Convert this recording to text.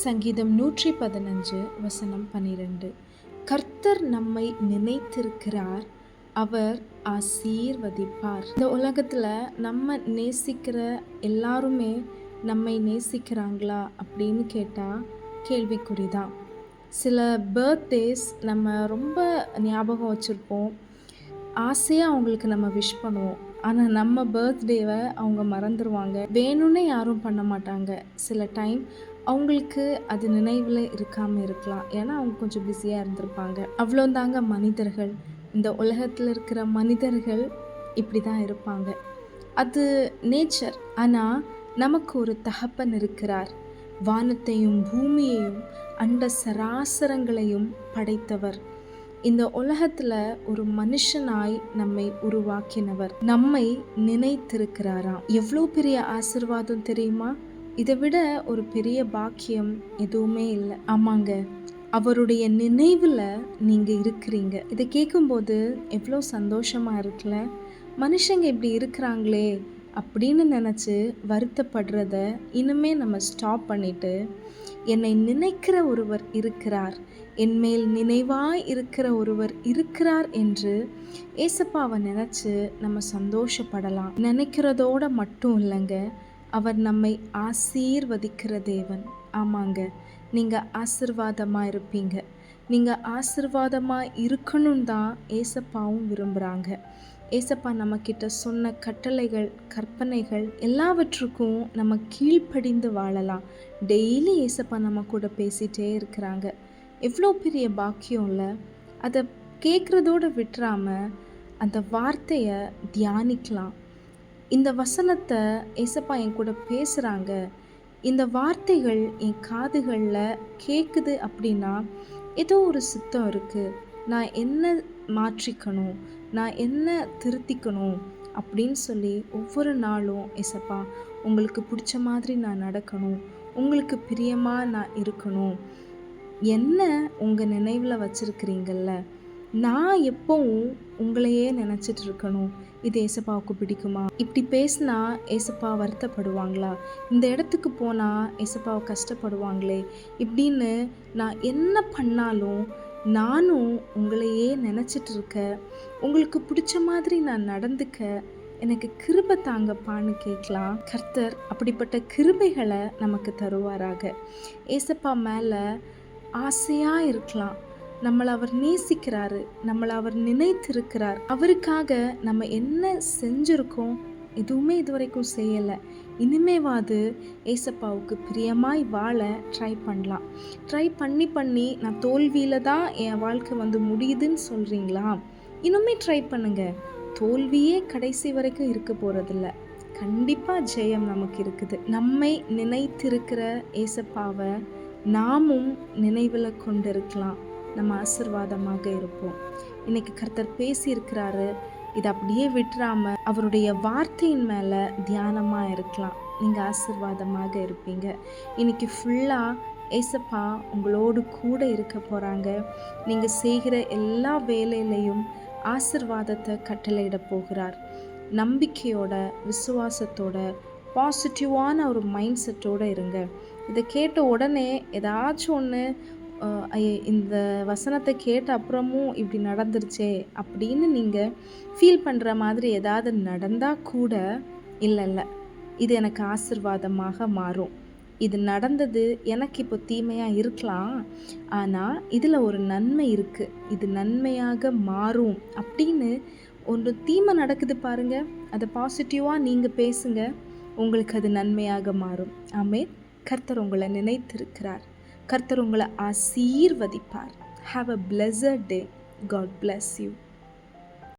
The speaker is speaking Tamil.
சங்கீதம் நூற்றி பதினஞ்சு வசனம் பன்னிரெண்டு கர்த்தர் நம்மை நினைத்திருக்கிறார் அவர் ஆசீர்வதிப்பார். இந்த உலகத்தில் நம்ம நேசிக்கிற எல்லாருமே நம்மை நேசிக்கிறாங்களா அப்படின்னு கேட்டால் கேள்விக்குறி தான். சில பர்த்டேஸ் நம்ம ரொம்ப ஞாபகம் வச்சுருப்போம். ஆசையாக அவங்களுக்கு நம்ம விஷ் பண்ணுவோம். ஆனால் நம்ம பர்த்டேவை அவங்க மறந்துடுவாங்க வேணும்னே யாரும் பண்ண மாட்டாங்க. சில டைம் அவங்களுக்கு அது நினைவில் இருக்காமல் இருக்கலாம். ஏன்னா அவங்க கொஞ்சம் பிஸியாக இருந்திருப்பாங்க. அவ்வளோந்தாங்க மனிதர்கள். இந்த உலகத்தில் இருக்கிற மனிதர்கள் இப்படி தான் இருப்பாங்க. அது நேச்சர் ஆனால் நமக்கு ஒரு தகப்பன் இருக்கிறார். வானத்தையும் பூமியையும் அண்ட சராசரங்களையும் படைத்தவர். இந்த உலகத்தில் ஒரு மனுஷனாய் நம்மை உருவாக்கினவர். நம்மை நினைத்திருக்கிறாராம். எவ்வளோ பெரிய ஆசிர்வாதம் தெரியுமா? இதை விட ஒரு பெரிய பாக்கியம் எதுவுமே இல்லை. ஆமாங்க. அவருடைய நினைவில் நீங்கள் இருக்கிறீங்க. இதை கேட்கும்போது எவ்வளோ சந்தோஷமாக இருக்குல்ல? மனுஷங்க இப்படி இருக்கிறாங்களே அப்படின்னு நினச்சி வருத்தப்படுறத இனிமே நம்ம ஸ்டாப் பண்ணிட்டு என்னை நினைக்கிற ஒருவர் இருக்கிறார் என்மேல் நினைவாய் இருக்கிற ஒருவர் இருக்கிறார் என்று ஏசப்பாவை நினச்சி நம்ம சந்தோஷப்படலாம். நினைக்கிறதோட மட்டும் இல்லைங்க. அவர் நம்மை ஆசீர்வதிக்கிற தேவன். ஆமாங்க. நீங்கள் ஆசிர்வாதமாக இருப்பீங்க. நீங்கள் ஆசிர்வாதமாக இருக்கணும் தான் ஏசப்பாவும் விரும்புகிறாங்க ஏசப்பா நம்மக்கிட்ட சொன்ன கட்டளைகள் கற்பனைகள் எல்லாவற்றுக்கும் நம்ம கீழ்ப்படிந்து வாழலாம். டெய்லி ஏசப்பா நம்ம கூட பேசிகிட்டே இருக்கிறாங்க. எவ்வளோ பெரிய பாக்கியம் இல்லை. அதை கேட்குறதோடு விட்டுறாமல் அந்த வார்த்தையை தியானிக்கலாம். இந்த வசனத்தை ஏசப்பா என் கூட பேசுகிறாங்க இந்த வார்த்தைகள் என் காதுகளில் கேட்குது அப்படின்னா ஏதோ ஒரு சித்தம் இருக்குது நான் என்ன மாற்றிக்கணும்? நான் என்ன திருத்திக்கணும்? அப்படின்னு சொல்லி ஒவ்வொரு நாளும் எசப்பா உங்களுக்கு பிடிச்ச மாதிரி நான் நடக்கணும். உங்களுக்கு பிரியமாக நான் இருக்கணும். என்ன உங்கள் நினைவில் வச்சுருக்கிறீங்கள்ல நான் எப்போவும் உங்களையே நினச்சிட்டு இருக்கணும். இது ஏசப்பாவுக்கு பிடிக்குமா? இப்படி பேசினா ஏசப்பா வருத்தப்படுவாங்களா? இந்த இடத்துக்கு போனால் ஏசப்பாவை கஷ்டப்படுவாங்களே? இப்படின்னு நான் என்ன பண்ணாலும் நானும் உங்களையே நினச்சிட்டு இருக்க உங்களுக்கு பிடிச்ச மாதிரி நான் நடந்துக்க எனக்கு கிருபை தாங்கப்பான்னு கேட்கலாம். கர்த்தர் அப்படிப்பட்ட கிருபைகளை நமக்கு தருவாராக. ஏசப்பா மேலே ஆசையாக இருக்கலாம். நம்மளை அவர் நேசிக்கிறாரு நம்மளை அவர் நினைத்திருக்கிறார். அவருக்காக நம்ம என்ன செஞ்சுருக்கோம் எதுவுமே இது வரைக்கும் செய்யலை. இனிமேவாது ஏசப்பாவுக்கு பிரியமாய் வாழ ட்ரை பண்ணலாம். ட்ரை பண்ணி பண்ணி நான் தோல்வியில் தான் என் வாழ்க்கை வந்து முடியுதுன்னு சொல்கிறீங்களா இன்னுமே ட்ரை பண்ணுங்கள் தோல்வியே கடைசி வரைக்கும் இருக்க போகிறதில்ல கண்டிப்பாக ஜெயம் நமக்கு இருக்குது. நம்மை நினைத்திருக்கிற ஏசப்பாவை நாமும் நினைவில் கொண்டிருக்கலாம். நம்ம ஆசிர்வாதமாக இருப்போம். இன்னைக்கு கர்த்தர் பேசியிருக்கிறாரு இதை அப்படியே விட்டுறாம அவருடைய வார்த்தையின் மேலே தியானமாக இருக்கலாம். நீங்கள் ஆசிர்வாதமாக இருப்பீங்க. இன்னைக்கு ஃபுல்லாக ஏசப்பா உங்களோடு கூட இருக்க போகிறாங்க நீங்கள் செய்கிற எல்லா வேலையிலையும் ஆசிர்வாதத்தை கட்டளையிட போகிறார். நம்பிக்கையோட விசுவாசத்தோட பாசிட்டிவான ஒரு மைண்ட் செட்டோடு இருங்க. இதை கேட்ட உடனே ஏதாச்சும் ஒன்று இந்த வசனத்தை கேட்ட அப்புறமும் இப்படி நடந்துருச்சே அப்படின்னு நீங்கள் ஃபீல் பண்ணுற மாதிரி ஏதாவது நடந்தால் கூட இல்லை இல்லை இது எனக்கு ஆசிர்வாதமாக மாறும். இது நடந்தது எனக்கு இப்போ தீமையாக இருக்கலாம். ஆனால் இதில் ஒரு நன்மை இருக்குது இது நன்மையாக மாறும் அப்படின்னு ஒன்று தீமை நடக்குது பாருங்கள் அதை பாசிட்டிவாக நீங்கள் பேசுங்க. உங்களுக்கு அது நன்மையாக மாறும். ஆமே கர்த்தர் உங்களை நினைத்திருக்கிறார். கர்த்தர் உங்களை ஆசீர்வதிப்பார். Have a pleasure day God bless you